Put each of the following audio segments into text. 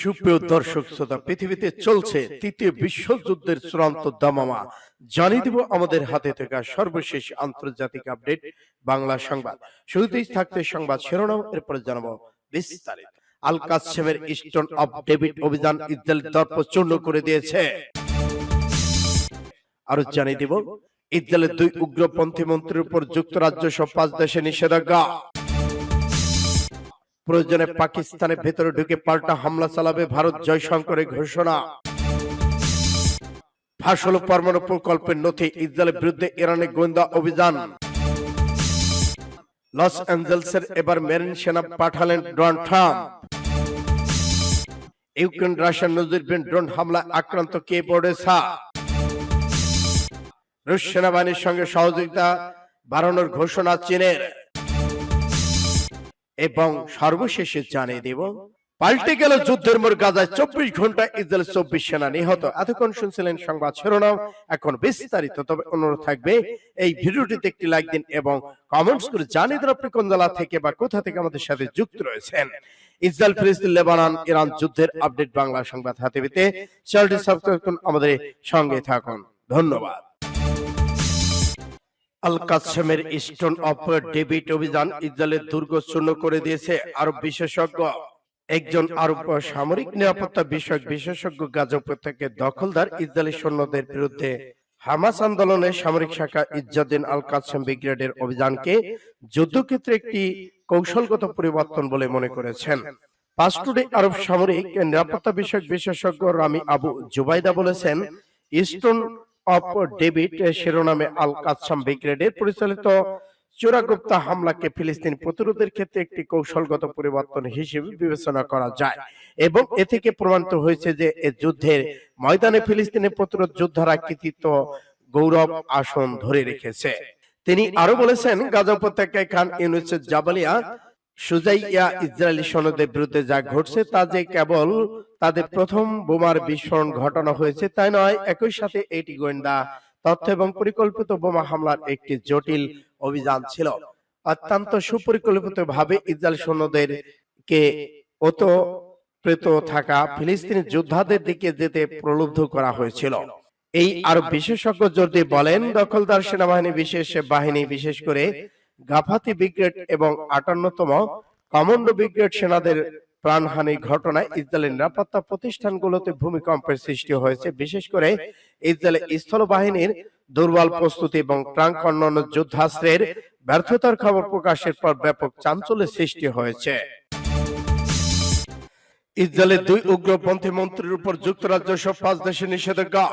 সুপ্রিয় দর্শক শ্রোতা, পৃথিবীতে চলছে তৃতীয় বিশ্বযুদ্ধের চূড়ান্ত দামামা। জানিয়ে দিব আমাদের হাতে থাকা সর্বশেষ আন্তর্জাতিক আপডেট, বাংলা সংবাদ। শুরুতেই থাকতে সংবাদ শিরোনাম, এরপরে জানাব বিস্তারিত। আল কাসেমের ইস্টন অফ ডেভিড অভিযান ইসরায়েল দর্প চূর্ণ করে দিয়েছে। আরও জানিয়ে দিব, ইসরায়েলের দুই উগ্রপন্থী মন্ত্রীর উপর যুক্তরাজ্য সহ পাঁচ দেশে নিষেধাজ্ঞা। প্রয়োজনে পাকিস্তানের ভেতরে ঢুকে পাল্টা হামলা চালাবে ভারত জয়শঙ্করের ঘোষণা। ফাঁস হলো পরমাণু প্রকল্পের নথি ইসরায়েলের বিরুদ্ধে ইরানের গোয়েন্দা অভিযান। লস অ্যাঞ্জেলসের এবার মেরিন সেনা পাঠালেন ডোনাল্ড ট্রাম্প। ইউক্রেন রাশিয়ার নজিরবিহীন ড্রোন হামলায় আক্রান্ত কে বডেসা রুশ সেনাবাহিনীর সঙ্গে সহযোগিতা বাড়ানোর ঘোষণা চীনের। এবং সর্বশেষে জানিয়ে দেব পাল্টে গেল যুদ্ধের মোড় গাজায় চব্বিশ ঘণ্টা ইসরায়েল চব্বিশ সেনা নিহত। এতক্ষণ শুনছিলেন সংবাদ শিরোনাম এখন বিস্তারিত। তবে অনুরোধ থাকবে এই ভিডিওটিতে একটি লাইক দিন এবং কমেন্টস করে জানিয়ে দিন আপনি কোন জেলা থেকে বা কোথা থেকে আমাদের সাথে যুক্ত রয়েছেন। ইসরায়েল ফিলিস্তিন লেবানন ইরান যুদ্ধের আপডেট বাংলা সংবাদ হাতে পেতে চ্যানেলটি সাবস্ক্রাইব করুন। আমাদের সঙ্গে থাকুন। ধন্যবাদ। আল কাসেমের ইস্টন অফ ডেভিড অভিযান ইসরায়েলের দুর্গ চূর্ণ করে দিয়েছে। আরব বিশেষজ্ঞ, একজন আরব সামরিক নিরাপত্তা বিষয়ক বিশেষজ্ঞ, গাজা উপত্যকার দখলদার ইসরায়েলি সৈন্যদের বিরুদ্ধে হামাস আন্দোলনের সামরিক শাখা আল ব্রিগেডের অভিযানকে যুদ্ধক্ষেত্রে একটি কৌশলগত পরিবর্তন বলে মনে করেছেন। পাস্টুডে আরব সামরিক নিরাপত্তা বিষয়ক বিশেষজ্ঞ রামি আবু জুবাইদা বলেছেন ইস্টন অফ ডেভিড শিরোনামে আল কাসাম ব্রিগেডের পরিচালিত চোরাগুপ্তা হামলাকে ফিলিস্তিন প্রতিরোধের ক্ষেত্রে একটি কৌশলগত পরিবর্তন হিসেবে বিবেচনা করা যায়। এবং এ থেকে প্রমাণিত হয়েছে যে এ যুদ্ধের ময়দানে ফিলিস্তিনের প্রতিরোধ যোদ্ধারা কৃতিত্ব, গৌরব, আসন ধরে রেখেছে। তিনি আরও বলেছেন, গাজা উপত্যকায় খান ইউনুসের জাবালিয়া সুজাইয়া ইসরায়েলি সনদের বিরুদ্ধে যা ঘটছে তা যে কেবল তাদের প্রথম বোমার বিস্ফোরণ ঘটানো হয়েছে তাই নয় একই সাথে এটি গোয়েন্দা তথ্য এবং পরিকল্পিত বোমা হামলার একটি জটিল অভিযান ছিল। অত্যন্ত সুপরিকল্পিত ভাবে ইসরায়েল সৈন্যদের কে অত প্রেত থাকা ফিলিস্তিনি যোদ্ধাদের দিকে যেতে প্রলুব্ধ করা হয়েছিল। এই আরব বিশেষজ্ঞ দিয়ে বলেন দখলদার সেনাবাহিনী বিশেষ বাহিনী বিশেষ করে গাফাতি ব্রিগেড এবং আটান্নতম কমান্ডো ব্রিগেড সেনাদের প্রাণহানি ঘটনায় ইসরায়েলের নিরাপত্তা প্রতিষ্ঠানগুলোতে ভূমিকম্পের সৃষ্টি হয়েছে। বিশেষ করে ইসরায়েলের স্থল বাহিনীর দুর্বল প্রস্তুতি এবং প্রাঙ্ক অন্যান্য যুদ্ধাস্ত্রের ব্যর্থতার খবর প্রকাশের পর ব্যাপক চাঞ্চল্যের সৃষ্টি হয়েছে। ইসরায়েলের দুই উগ্রপন্থী মন্ত্রীর উপর যুক্তরাজ্য সব পাঁচ দেশের নিষেধাজ্ঞা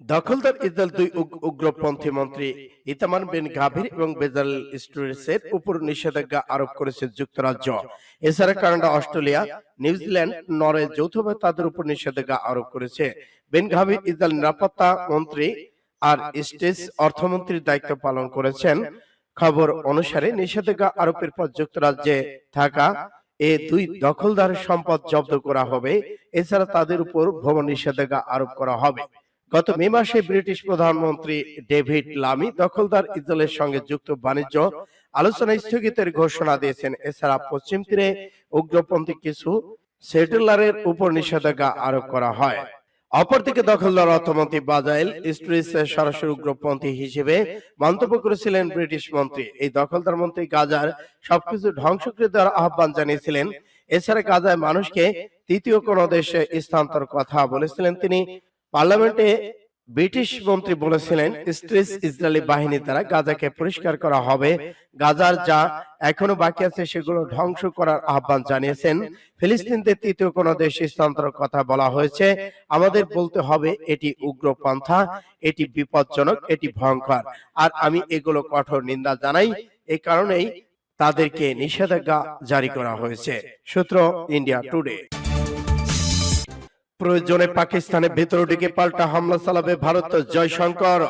দখলদার ইসরায়েল দুই উগ্রপন্থী মন্ত্রী ইতামান বিন গাভীর এবং বেজাল স্টুরেসের উপর নিষেধাজ্ঞা আরোপ করেছে যুক্তরাজ্য। এছাড়া কানাডা, অস্ট্রেলিয়া নিউজিল্যান্ড নরওয়ে যৌথভাবে তাদের উপর নিষেধাজ্ঞা আরোপ করেছে। বেন গাভীর ইসরায়েল নিরাপত্তা মন্ত্রী আর স্টেজ অর্থমন্ত্রীর দায়িত্ব পালন করেছেন। খবর অনুসারে নিষেধাজ্ঞা আরোপের পর যুক্তরাজ্যে থাকা এ দুই দখলদারের সম্পদ জব্দ করা হবে। এছাড়া তাদের উপর ভ্রমণ নিষেধাজ্ঞা আরোপ করা হবে। গত মে মাসে ব্রিটিশ প্রধানমন্ত্রী ডেভিড লামি দখলদার ইসরায়েলের সঙ্গে যুক্ত বাণিজ্য আলোচনা স্থগিতের ঘোষণা দিয়েছেন। এছাড়া পশ্চিম তীরে উগ্রপন্থী কিছু সেটেলারের উপর নিষেধাজ্ঞা আরোপ করা হয়। অপরদিকে দখলদার অর্থমন্ত্রী বাজাইল স্ট্রিস সরাসরি উগ্রপন্থী হিসেবে মন্তব্য করেছিলেন ব্রিটিশ মন্ত্রী। এই দখলদার মন্ত্রী গাজার সবকিছু ধ্বংস করে দেওয়ার আহ্বান জানিয়েছিলেন। এছাড়া গাজায় মানুষকে তৃতীয় কোন দেশে স্থানান্তর কথা বলেছিলেন তিনি। পার্লামেন্টে ব্রিটিশ মন্ত্রী বলেছিলেন স্ট্রেস ইসরায়েলি বাহিনী দ্বারা গাজাকে পরিষ্কার করা হবে। গাজার যা এখনও বাকি আছে সেগুলো ধ্বংস করার আহ্বান জানিয়েছেন। ফিলিস্তিনদের তৃতীয় কোন দেশ স্থানান্তর কথা বলা হয়েছে। আমাদের বলতে হবে এটি উগ্র পন্থা এটি বিপজ্জনক এটি ভয়ঙ্কর। আর আমি এগুলো কঠোর নিন্দা জানাই এই কারণেই তাদেরকে নিষেধাজ্ঞা জারি করা হয়েছে। সূত্র ইন্ডিয়া টুডে। প্রয়োজনে পাকিস্তানের ভেতর দিকে পাল্টা হামলা চালাবে ভারত জয়শঙ্কর।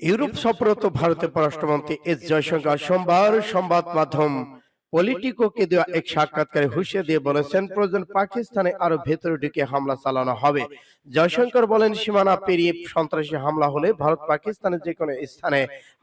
ইউরোপ সফরত ভারতের পররাষ্ট্রমন্ত্রী এস জয়শঙ্কর, সোমবার সংবাদ মাধ্যম পলিটিকোকে দেওয়া এক সাক্ষাৎকারে হুঁশিয়ার দিয়ে বলেছেন, প্রয়োজন পাকিস্তানে আরও ভেতরে ঢুকে হামলা চালানো হবে। জয়শঙ্কর বলেন, সীমানা পেরিয়ে সন্ত্রাসী হামলা হলে ভারত পাকিস্তানের যে কোনো স্থানে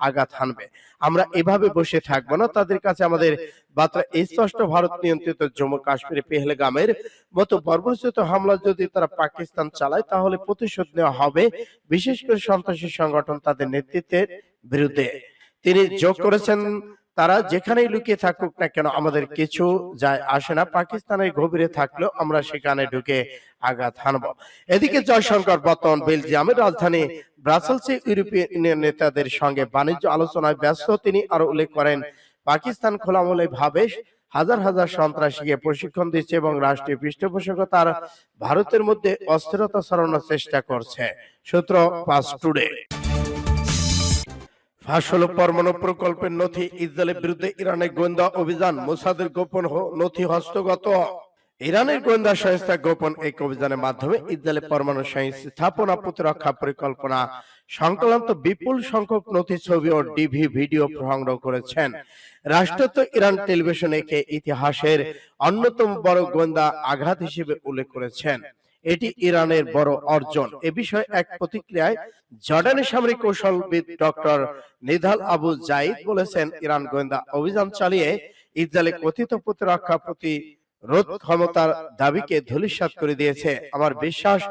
আঘাত হানবে। আমরা এভাবে বসে থাকব না। তাদের কাছে আমাদের বার্তা, স্পষ্ট ভারত নিয়ন্ত্রিত জম্মু কাশ্মীরে পেহলগামের মতো বর্বরচিত হামলা যদি তারা পাকিস্তান চালায়, তাহলে প্রতিশোধ নেওয়া হবে, বিশেষ করে সন্ত্রাসী সংগঠন তাদের নেতৃত্বের বিরুদ্ধে। তিনি যোগ করেছেন তারা যেখানেই লুকিয়ে থাকুক না কেন আমাদের কিছু যায় আসে না। পাকিস্তানের গভীরে থাকলেও আমরা সেখানে ঢুকে আঘাত হানব। এদিকে জয়শঙ্কর বর্তমান বেলজিয়ামের রাজধানী ব্রাসেলসে ইউরোপীয় ইউনিয়ন নেতাদের সঙ্গে বাণিজ্য আলোচনায় ব্যস্ত তিনি আরও উল্লেখ করেন পাকিস্তান খোলামূলে ভাবে হাজার হাজার সন্ত্রাসীকে প্রশিক্ষণ দিচ্ছে এবং রাষ্ট্রীয় পৃষ্ঠপোষকতার ভারতের মধ্যে অস্থিরতা ছড়ানোর চেষ্টা করছে। সূত্র পাস টুডে। ফাঁস পরমাণু প্রকল্পের নথি ইসরায়েলের বিরুদ্ধে ইরানের গোয়েন্দা অভিযান মোসাদের গোপন নথি হস্তগত। ইরানের গোয়েন্দা সংস্থা গোপন এক অভিযানের মাধ্যমে ইসরায়েলের পরমাণু স্থাপনা প্রতিরক্ষা পরিকল্পনা সংক্রান্ত বিপুল সংখ্যক নথি ছবি ও ডিভি ভিডিও সংগ্রহ করেছেন। রাষ্ট্রত ইরান টেলিভিশন একে ইতিহাসের অন্যতম বড় গোয়েন্দা আঘাত হিসেবে উল্লেখ করেছেন। এটি ইরানের বড় অর্জন। এ বিষয়ে এক প্রতিক্রিয়ায় জর্ডানের সামরিক কৌশলবিদ ডক্টর নিধাল আবু জাইদ বলেছেন, ইরান গোয়েন্দা অভিযান চালিয়ে ইসরায়েলে কথিত প্রতিরক্ষা প্রতি রোধ ক্ষমতার দাবিকে ধূলিসাৎ করে দিয়েছে। আমার বিশ্বাস,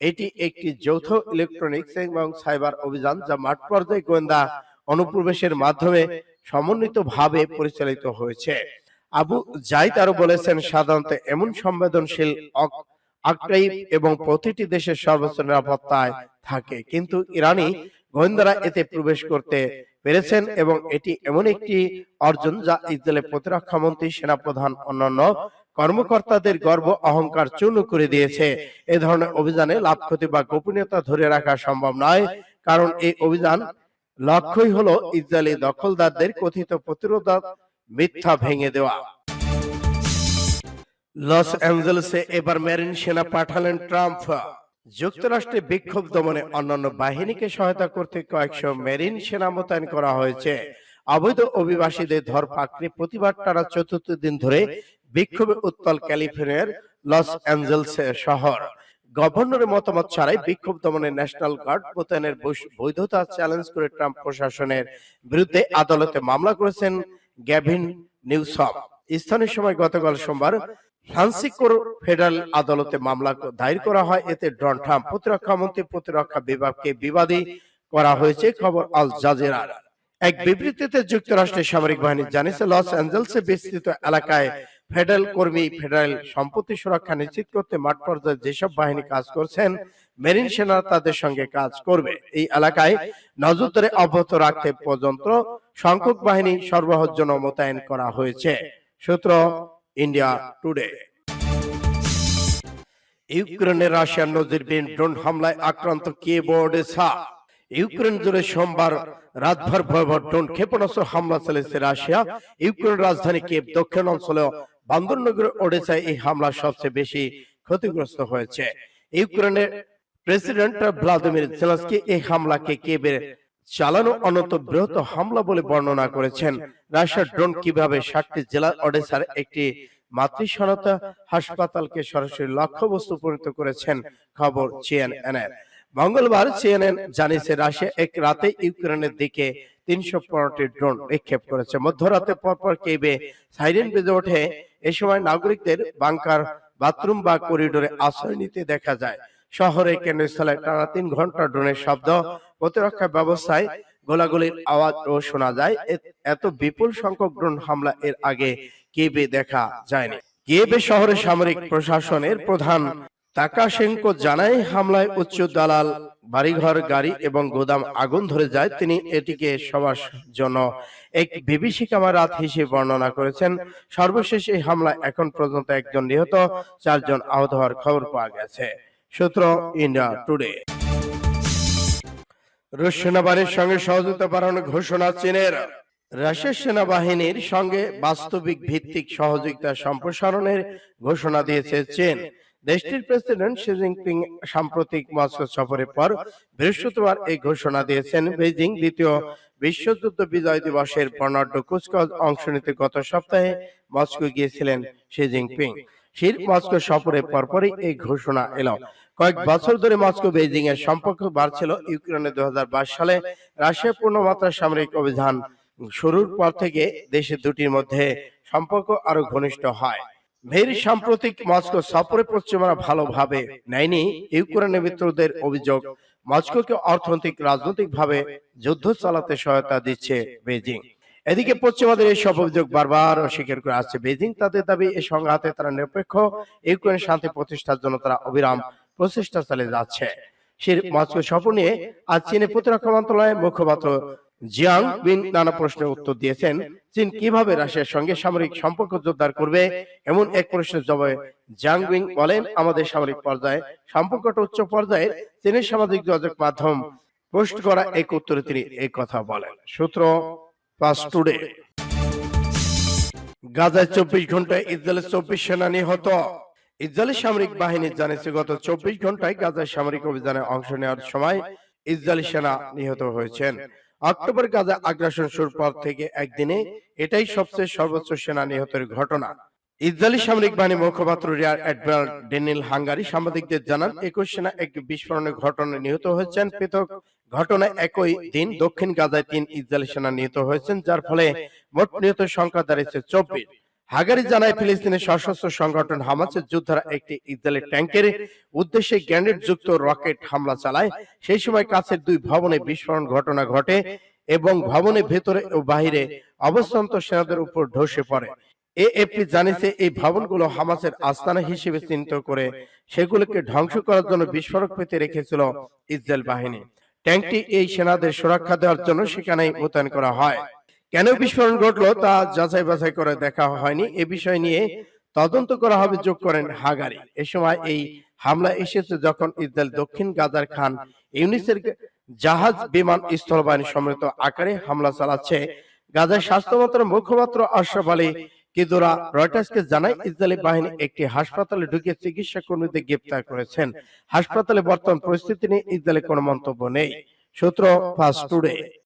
এটি একটি যৌথ ইলেকট্রনিক্স এবং সাইবার অভিযান যা মাঠ পর্যায়ে গোয়েন্দা অনুপ্রবেশের মাধ্যমে সমন্বিতভাবে পরিচালিত হয়েছে। আবু জাইদ আরও বলেছেন, সাধারণত এমন সংবেদনশীল আর্কাইভ এবং প্রতিটি দেশের সর্বোচ্চ নিরাপত্তায় থাকে। কিন্তু ইরানি গোয়েন্দারা এতে প্রবেশ করতে পেরেছেন এবং এটি এমন একটি অর্জন যা ইসরায়েলের প্রতিরক্ষা মন্ত্রী, সেনাপ্রধান, অন্যান্য কর্মকর্তাদের গর্ব, অহংকার চূর্ণ করে দিয়েছে। এ ধরনের অভিযানে লাভ ক্ষতি বা গোপনীয়তা ধরে রাখা সম্ভব নয়, কারণ এই অভিযান লক্ষ্যই হলো ইসরায়েলি দখলদারদের কথিত প্রতিরোধ মিথ্যা ভেঙে দেওয়া। লস অ্যাঞ্জেলেসে এবার মেরিন সেনা পাঠালেন ট্রাম্প। যুক্তরাষ্ট্রে বিক্ষোভ দমনে অন্যান্য বাহিনীকে সহায়তা করতে কয়েকশো মেরিন সেনা মোতায়েন করা হয়েছে। অবৈধ অভিবাসীদের ধরপাকড়ে প্রতিবাদ টানা চতুর্থ দিন ধরে বিক্ষোভে উত্তাল ক্যালিফোর্নিয়ার লস অ্যাঞ্জেলস শহর। গভর্নরের মতামত ছাড়াই বিক্ষোভ দমনে ন্যাশনাল গার্ড মোতায়েনের বৈধতা চ্যালেঞ্জ করে ট্রাম্প প্রশাসনের বিরুদ্ধে আদালতে মামলা করেছেন গ্যাভিন নিউসম। স্থানীয় সময় গতকাল সোমবার ফ্রান্সিসকোর ফেডারেল আদালতে মামলা দায়ের করা হয়। এতে ডন ট্রাম্প প্রতিরক্ষা মন্ত্রী, প্রতিরক্ষা বিভাগকে বিবাদী করা হয়েছে, খবর আল জাজিরার এক বিবৃতিতে যুক্তরাষ্ট্রের সামরিক বাহিনী জানিয়েছে, লস অ্যাঞ্জেলসে বিস্তৃত এলাকায় ফেডারেল কর্মী ফেডারেল সম্পত্তি সুরক্ষা নিশ্চিত করতে মাঠ পর্যায়ে যেসব বাহিনী কাজ করছেন, মেরিন সেনা তাদের সঙ্গে কাজ করবে। এই এলাকায় নজরদারি অব্যাহত রাখতে পর্যন্ত সংখ্যক বাহিনী সরবরাহের জন্য মোতায়েন করা হয়েছে। সূত্র ইন্ডিয়া টুডে ইউক্রেনের রাশিয়ার নজিরবিহীন ড্রোন হামলায় আক্রান্ত ও ওডেসা ইউক্রেন জুড়ে সোমবার রাতভর ভয়াবহ ড্রোন ক্ষেপণাস্ত্র হামলা চালিয়েছে রাশিয়া ইউক্রেন রাজধানী কিয়েভ দক্ষিণ অঞ্চলে বন্দরনগর ওডেসায় এই হামলা সবচেয়ে বেশি ক্ষতিগ্রস্ত হয়েছে ইউক্রেনের প্রেসিডেন্ট ভ্লাদিমির জেলেনস্কি এই হামলাকে কিয়েভের চালানো অনন্ত বৃহৎ হামলা বলে বর্ণনা করেছেন। রাশিয়ার ড্রোন কীভাবে ষাটটি জেলা ওডেসার একটি মাতৃসনতা হাসপাতালকে সরাসরি লক্ষ্যবস্তু পরিণত করেছেন, খবর সিএনএন মঙ্গলবার সিএনএন জানিয়েছে, রাশিয়া এক রাতে ইউক্রেনের দিকে তিনশো পনেরোটি ড্রোন নিক্ষেপ করেছে। মধ্যরাতে পরপর কেবে সাইরেন বেজে ওঠে। এ সময় নাগরিকদের বাংকার, বাথরুম বা করিডোরে আশ্রয় নিতে দেখা যায়। শহরে কেন্দ্রস্থলে টানা তিন ঘণ্টা ড্রোনের শব্দ প্রতিরক্ষা ব্যবস্থায় গোলাগুলির আওয়াজ ও শোনা যায়। এত বিপুল সংখ্যক ড্রোন হামলা এর আগে কেবে দেখা যায়নি। কেবে শহরের সামরিক প্রশাসনের প্রধান তাকাশেঙ্কো জানায়, হামলায় উচ্চ দালাল, বাড়িঘর, গাড়ি এবং গোদাম আগুন ধরে যায়। তিনি এটিকে সবার জন্য এক বিভীষিকামা রাত হিসেবে বর্ণনা করেছেন। সর্বশেষ এই হামলায় এখন পর্যন্ত একজন নিহত, চারজন আহত হওয়ার খবর পাওয়া গেছে। সূত্র ইন্ডিয়া টুডে। রুশ সেনাবাহিনীর সঙ্গে সহযোগিতা বাড়ানোর ঘোষণা চীনের। রাশিয়ার সেনাবাহিনীর সঙ্গে বাস্তবিক ভিত্তিক সহযোগিতা সম্প্রসারণের ঘোষণা দিয়েছে চীন। দেশটির প্রেসিডেন্ট শি জিনপিং সাম্প্রতিক মস্কো সফরের পর বৃহস্পতিবার এই ঘোষণা দিয়েছেন। বেজিং দ্বিতীয় বিশ্বযুদ্ধ বিজয় দিবসের বর্ণাঢ্য কুচকাওয়াজ অংশ নিতে গত সপ্তাহে মস্কো গিয়েছিলেন শি জিনপিং। শির মস্কো সফরের পরপরই এই ঘোষণা এলো। কয়েক বছর ধরে মস্কো বেজিং এর সম্পর্ক বাড়ছিল ইউক্রেনে দু সালে। রাশিয়া পূর্ণমাত্রা সামরিক অভিযান শুরুর পর থেকে দেশে দুটির মধ্যে সম্পর্ক আরও ঘনিষ্ঠ হয়। ভের সাম্প্রতিক মস্কো সফরে পশ্চিমারা ভালোভাবে নেয়নি। মিত্রদের অভিযোগ, মস্কোকে অর্থনৈতিক যুদ্ধ চালাতে সহায়তা দিচ্ছে বেজিং এদিকে পশ্চিমাদের এই সব অভিযোগ বারবার অস্বীকার করে আসছে। বেজিং তাদের দাবি এই সংঘাতে তারা নিরপেক্ষ, ইউক্রেন শান্তি প্রতিষ্ঠার জন্য তারা অবিরাম প্রচেষ্টা চালিয়ে যাচ্ছে। সেই মস্কো সফর নিয়ে আজ চীনের প্রতিরক্ষা মন্ত্রণালয়ের মুখপাত্র জিয়াং বিন নানা প্রশ্নের উত্তর দিয়েছেন চীন কীভাবে রাশিয়ার সঙ্গে সামরিক সম্পর্ক জোরদার করবে এমন এক প্রশ্নের জবাবে জিয়াং বিং বলেন আমাদের সামরিক পর্যায়ে সম্পর্কটা উচ্চ পর্যায়ে চীনের সামাজিক যোগাযোগ মাধ্যম পোস্ট করা এক উত্তরে তিনি এই কথা বলেন। সূত্র পাস টুডে। গাজায় চব্বিশ ঘন্টায় ইসরায়েলের চব্বিশ সেনা নিহত। ইসরায়েলি সামরিক বাহিনী জানিয়েছে গত চব্বিশ ঘন্টায় গাজায় সামরিক অভিযানে অংশ নেওয়ার সময় ইসরায়েলি সেনা নিহত হয়েছেন। অক্টোবর গাজা আগ্রাসন শুরুর পর থেকে একদিনে এটাই সবচেয়ে সর্বোচ্চ সেনা নিহতের ঘটনা। ইসরায়েলি সামরিক বাহিনী মুখপাত্র রিয়ার অ্যাডমিরাল ডেনিল হাঙ্গারি সাংবাদিকদের জানান একুশ সেনা একটি বিস্ফোরণের ঘটনায় নিহত হয়েছেন। পৃথক ঘটনায় একই দিন দক্ষিণ গাজায় তিন ইসরায়েলি সেনা নিহত হয়েছেন যার ফলে মোট নিহত সংখ্যা দাঁড়িয়েছে চব্বিশ হাগারি জানায় ফিলিস্তিনের সশস্ত্র সংগঠন হামাসের যোদ্ধারা একটি ইসরায়েলি ট্যাঙ্কের উদ্দেশ্যে গ্যানেড যুক্ত রকেট হামলা চালায়। সেই সময় কাছের দুই ভবনে বিস্ফোরণ ঘটনা ঘটে এবং ভবনের ভেতরে ও বাহিরে অবস্থান্ত সেনাদের উপর ধসে পড়ে। এএফপি জানিয়েছে এই ভবনগুলো হামাসের আস্তানা হিসেবে চিহ্নিত করে সেগুলোকে ধ্বংস করার জন্য বিস্ফোরক পেতে রেখেছিল ইসরায়েল বাহিনী। ট্যাঙ্কটি এই সেনাদের সুরক্ষা দেওয়ার জন্য সেখানেই মোতায়েন করা হয়। কেন বিস্ফোরণ ঘটলো তা যাচাই বাছাই করে দেখা হয়নি। এ বিষয় নিয়ে তদন্ত করা হবে যোগ করেন হাগারি এ সময় এই হামলা এসেছে যখন ইসরায়েল দক্ষিণ গাজার খান ইউনিসের জাহাজ বিমান স্থলবাহিনী সম্মিলিত আকারে হামলা চালাচ্ছে। গাজার স্বাস্থ্য মন্ত্রণালয়ের মুখপাত্র আশরাফ আলী কিদোরা রয়টার্সকে জানায় ইসরায়েলি বাহিনী একটি হাসপাতালে ঢুকে চিকিৎসা কর্মীদের গ্রেপ্তার করেছেন। হাসপাতালে বর্তমান পরিস্থিতি নিয়ে ইসরায়েলের কোনো মন্তব্য নেই। সূত্র ফাস্ট টুডে